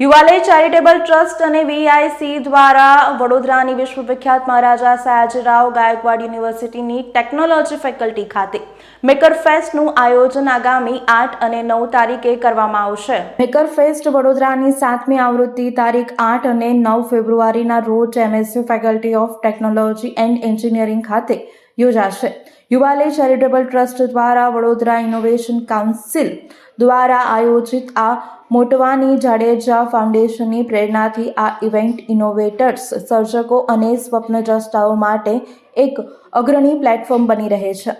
યુવાલય charitable trust અને વીઆઈસી દ્વારા વડોદરાની વિશ્વવિખ્યાત મહારાજા સયાજીરાવ ગાયકવાડ યુનિવર્સિટીની ટેકનોલોજી ફેકલ્ટી ખાતે. મેકર ફેસ્ટનું આયોજન આગામી આઠ અને નવ તારીખે કરવામાં આવશે. મેકર ફેસ્ટ વડોદરાની સાતમી આવૃત્તિ તારીખ આઠ અને નવ ફેબ્રુઆરીના રોજ MSU faculty of technology and engineering ખાતે યોજાશે. યુવાલે ચેરિટેબલ ટ્રસ્ટ દ્વારા વડોદરા ઇનોવેશન કાઉન્સિલ દ્વારા આયોજિત આ મોટવાની જાડેજા ફાઉન્ડેશનની પ્રેરણાથી આ ઇવેન્ટ ઇનોવેટર્સ, સર્જકો અને સ્વપ્નદ્રષ્ટાઓ માટે એક અગ્રણી પ્લેટફોર્મ બની રહે છે.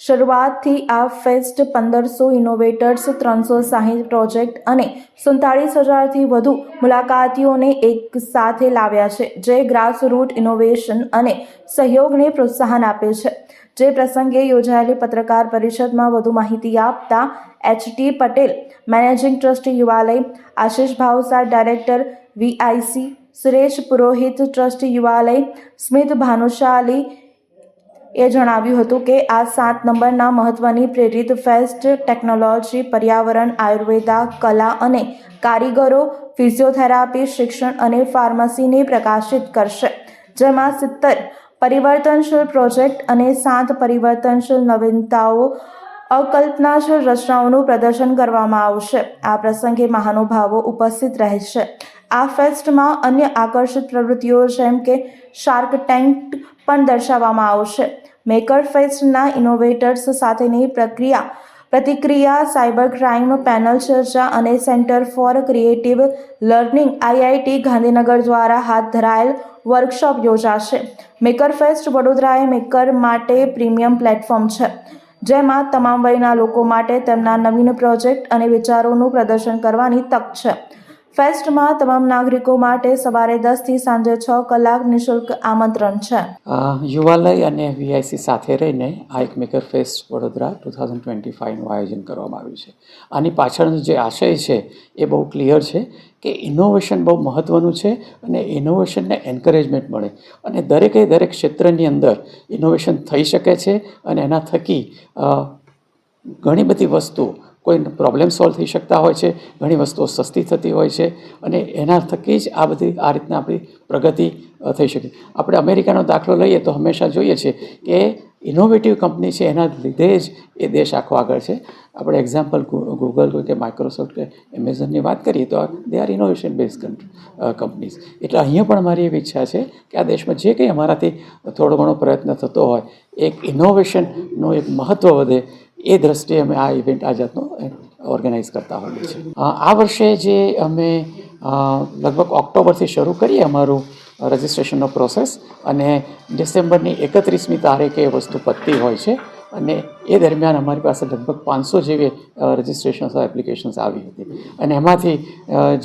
શરૂઆતથી આ ફેસ્ટ પંદરસો ઇનોવેટર્સ ત્રણસો સાહીઠ પ્રોજેક્ટ અને સુડતાળીસ હજારથી વધુ મુલાકાતીઓને એક સાથે લાવ્યા છે, જે ગ્રાસરૂટ ઇનોવેશન અને સહયોગને પ્રોત્સાહન આપે છે. જે પ્રસંગે યોજાયેલી પત્રકાર પરિષદમાં વધુ માહિતી આપતા HT Patel managing trustee Yuvalaya, Ashish Bhavsar director VIC Suresh Purohit trustee Yuvalaya, Smit Bhanushali એ જણાવ્યું હતું કે આ સાત નંબરના મહત્વની પ્રેરિત ફેસ્ટ ટેકનોલોજી, પર્યાવરણ, આયુર્વેદા, કલા અને કારીગરો, ફિઝિયોથેરાપી, શિક્ષણ અને ફાર્મસીને પ્રકાશિત કરશે. જેમાં સિત્તેર પરિવર્તનશીલ પ્રોજેક્ટ અને સાત પરિવર્તનશીલ નવીનતાઓ, અકલ્પનાશીલ રચનાઓનું પ્રદર્શન કરવામાં આવશે. આ પ્રસંગે મહાનુભાવો ઉપસ્થિત રહેશે. આ ફેસ્ટમાં અન્ય આકર્ષિત પ્રવૃત્તિઓ જેમ કે શાર્ક ટેન્ક પણ દર્શાવવામાં આવશે. મેકર ફેસ્ટના ઇનોવેટર્સ સાથેની પ્રક્રિયા, પ્રતિક્રિયા સાયબર ક્રાઇમ પેનલ ચર્ચા અને centre for creative learning IIT Gandhinagar દ્વારા હાથ ધરાયેલ વર્કશોપ યોજાશે. મેકર ફેસ્ટ વડોદરાએ મેકર માટે પ્રીમિયમ પ્લેટફોર્મ છે, જેમાં તમામ વયના લોકો માટે તેમના નવીન પ્રોજેક્ટ અને વિચારોનું પ્રદર્શન કરવાની તક છે. ફેસ્ટમાં તમામ નાગરિકો માટે સવારે દસથી સાંજે છ કલાક નિઃશુલ્ક આમંત્રણ છે. યુવાલય અને વીઆઈસી સાથે રહીને આ એક maker fest Vadodara two thousand twenty ફાઇવનું આયોજન કરવામાં આવ્યું છે. આની પાછળનો જે આશય છે, એ બહુ ક્લિયર છે કે ઇનોવેશન બહુ મહત્ત્વનું છે અને ઇનોવેશનને એન્કરેજમેન્ટ મળે. અને દરેકે દરેક ક્ષેત્રની અંદર ઇનોવેશન થઈ શકે છે અને એના થકી ઘણી બધી વસ્તુઓ કોઈ પ્રોબ્લેમ સોલ્વ થઈ શકતા હોય છે, ઘણી વસ્તુઓ સસ્તી થતી હોય છે અને એના થકી જ આ બધી, આ રીતના આપણી પ્રગતિ થઈ શકે. આપણે અમેરિકાનો દાખલો લઈએ તો હંમેશા જોઈએ છીએ કે ઇનોવેટિવ કંપની છે, એના લીધે જ એ દેશ આખો આગળ છે. આપણે એક્ઝામ્પલ ગૂગલ કે માઇક્રોસોફ્ટ કે એમેઝોનની વાત કરીએ તો they are innovation base companies એટલે અહીંયા પણ મારી એવી ઈચ્છા છે કે આ દેશમાં જે કંઈ અમારાથી થોડો ઘણો પ્રયત્ન થતો હોય, એક ઇનોવેશનનું એક મહત્ત્વ વધે એ દ્રષ્ટિએ અમે આ ઇવેન્ટ આ જાતનો ઓર્ગેનાઇઝ કરતા હોઈએ છીએ. આ વર્ષે જે અમે લગભગ ઓક્ટોબરથી શરૂ કરીએ અમારું રજિસ્ટ્રેશનનો પ્રોસેસ અને ડિસેમ્બરની એકત્રીસમી તારીખે એ વસ્તુ પતતી હોય છે. અને એ દરમિયાન અમારી પાસે લગભગ પાંચસો જેવી રજિસ્ટ્રેશન્સ એપ્લિકેશન્સ આવી હતી. અને એમાંથી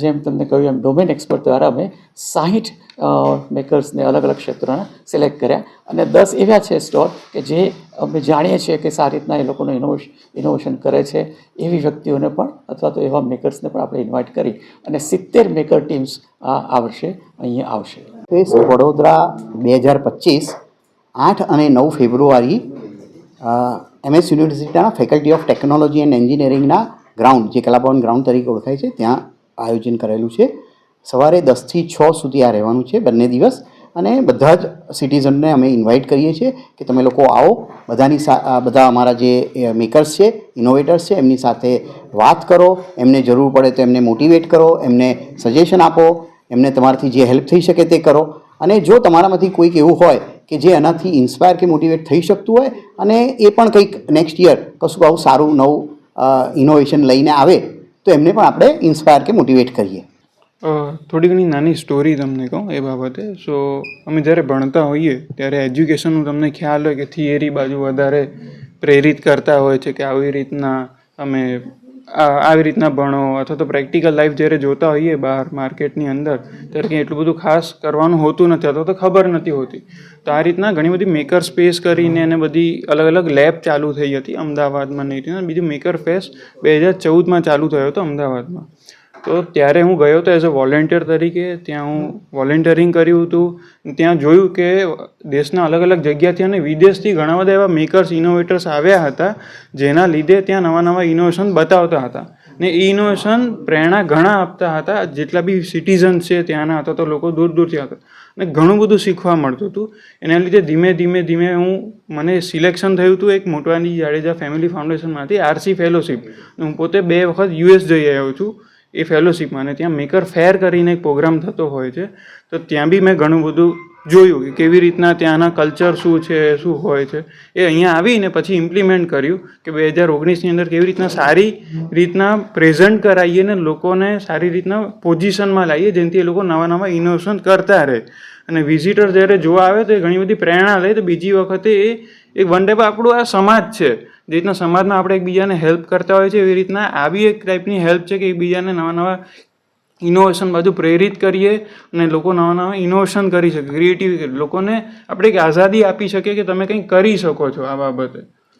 જેમ તમને કહ્યું એમ ડોમેન એક્સપર્ટ દ્વારા અમે સાહીઠ મેકર્સને અલગ અલગ ક્ષેત્રોના સિલેક્ટ કર્યા. અને દસ એવા છે સ્ટોર કે જે અમે જાણીએ છીએ કે સારી રીતના એ લોકોનું ઇનોવેશ ઇનોવેશન કરે છે. એવી વ્યક્તિઓને પણ અથવા તો એવા મેકર્સને પણ આપણે ઇન્વાઇટ કરી અને સિત્તેર મેકર ટીમ્સ આ વર્ષે અહીંયા આવશે. વડોદરા બે હજાર પચીસ, આઠ અને નવ ફેબ્રુઆરી એમએસ યુનિવર્સિટીના ફેકલ્ટી ઓફ ટેકનોલોજી એન્ડ એન્જિનિયરિંગના ગ્રાઉન્ડ જે કલાભવન ગ્રાઉન્ડ તરીકે ઓળખાય છે, ત્યાં આયોજન કરેલું છે. સવારે દસથી છ સુધી આ રહેવાનું છે બંને દિવસ અને બધા જ સિટીઝનને અમે ઇન્વાઇટ કરીએ છીએ કે તમે લોકો આવો. બધાની બધા અમારા જે મેકર્સ છે ઇનોવેટર્સ છે, એમની સાથે વાત કરો, એમને જરૂર પડે તો એમને મોટિવેટ કરો, એમને સજેશન આપો, એમને તમારાથી જે હેલ્પ થઈ શકે તે કરો. અને જો તમારામાંથી કોઈક એવું હોય કે જે એનાથી ઇન્સ્પાયર કે મોટિવેટ થઈ શકતું હોય અને એ પણ કંઈક નેક્સ્ટ યર કશું આવું સારું નવું ઇનોવેશન લઈને આવે, તો એમને પણ આપણે ઇન્સ્પાયર કે મોટિવેટ કરીએ. થોડી ઘણી નાની સ્ટોરી તમને કહું એ બાબતે. સો અમે જ્યારે ભણતા હોઈએ ત્યારે એજ્યુકેશનનું તમને ખ્યાલ હોય કે થિયરી બાજુ વધારે પ્રેરિત કરતા હોય છે કે આવી રીતના અમે આવી રીતના ભણો અથવા તો પ્રેક્ટિકલ લાઈફ જ્યારે જોતા હોઈએ બહાર માર્કેટની અંદર, ત્યારે કંઈ એટલું બધું ખાસ કરવાનું હોતું નથી, અથવા તો ખબર નથી હોતી. તો આ રીતના ઘણી બધી મેકર સ્પેસ કરીને અને બધી અલગ અલગ લેબ ચાલુ થઈ હતી અમદાવાદમાં નહીં બીજું મેકર ફેસ્ટ બે હજાર ચૌદમાં ચાલુ થયો હતો અમદાવાદમાં. તો ત્યારે હું ગયો હતો એઝ અ વોલેન્ટિયર તરીકે, ત્યાં હું વોલેન્ટિયરિંગ કર્યું હતું. ત્યાં જોયું કે દેશના અલગ અલગ જગ્યાથી અને વિદેશથી ઘણા બધા એવા મેકર્સ ઇનોવેટર્સ આવ્યા હતા, જેના લીધે ત્યાં નવા નવા ઇનોવેશન બતાવતા હતા. ને એ ઇનોવેશન પ્રેરણા ઘણા આપતા હતા. જેટલા બી સિટીઝન્સ છે ત્યાંના હતા તો લોકો દૂર દૂરથી આવતા અને ઘણું બધું શીખવા મળતું હતું. એના લીધે ધીમે ધીમે ધીમે હું, મને સિલેક્શન થયું હતું એક મોટવાની જાડેજા ફેમિલી ફાઉન્ડેશનમાંથી આરસી ફેલોશિપ હું પોતે બે વખત યુએસ જઈ આવ્યો છું. એ ફેલોશિપમાં અને ત્યાં મેકર ફેર કરીને એક પ્રોગ્રામ થતો હોય છે. તો ત્યાં બી મેં ઘણું બધું જોયું કે કેવી રીતના ત્યાંના કલ્ચર શું છે, શું હોય છે. એ અહીંયા આવીને પછી ઇમ્પ્લિમેન્ટ કર્યું કે બે હજાર ઓગણીસની અંદર કેવી રીતના સારી રીતના પ્રેઝન્ટ કરાવીએ ને લોકોને સારી રીતના પોઝિશનમાં લાવીએ જેનાથી એ લોકો નવા નવા ઇનોવેશન કરતા રહે. અને વિઝિટર જ્યારે જોવા આવે તો એ ઘણી બધી પ્રેરણા લે. તો બીજી વખતે એ એક વન ટાઈપ આપણું આ સમાજ છે. જે રીતના સમાજમાં આપણે એકબીજાને હેલ્પ કરતા હોય છે, એવી રીતના આવી એક ટાઈપની હેલ્પ છે કે એકબીજાને નવા નવા ઇનોવેશન બાજુ પ્રેરિત કરીએ અને લોકો નવા નવા ઇનોવેશન કરી શકે. ક્રિએટિવ લોકોને આપણે એક આઝાદી આપી શકીએ કે તમે કંઈક કરી શકો છો આ બાબતે.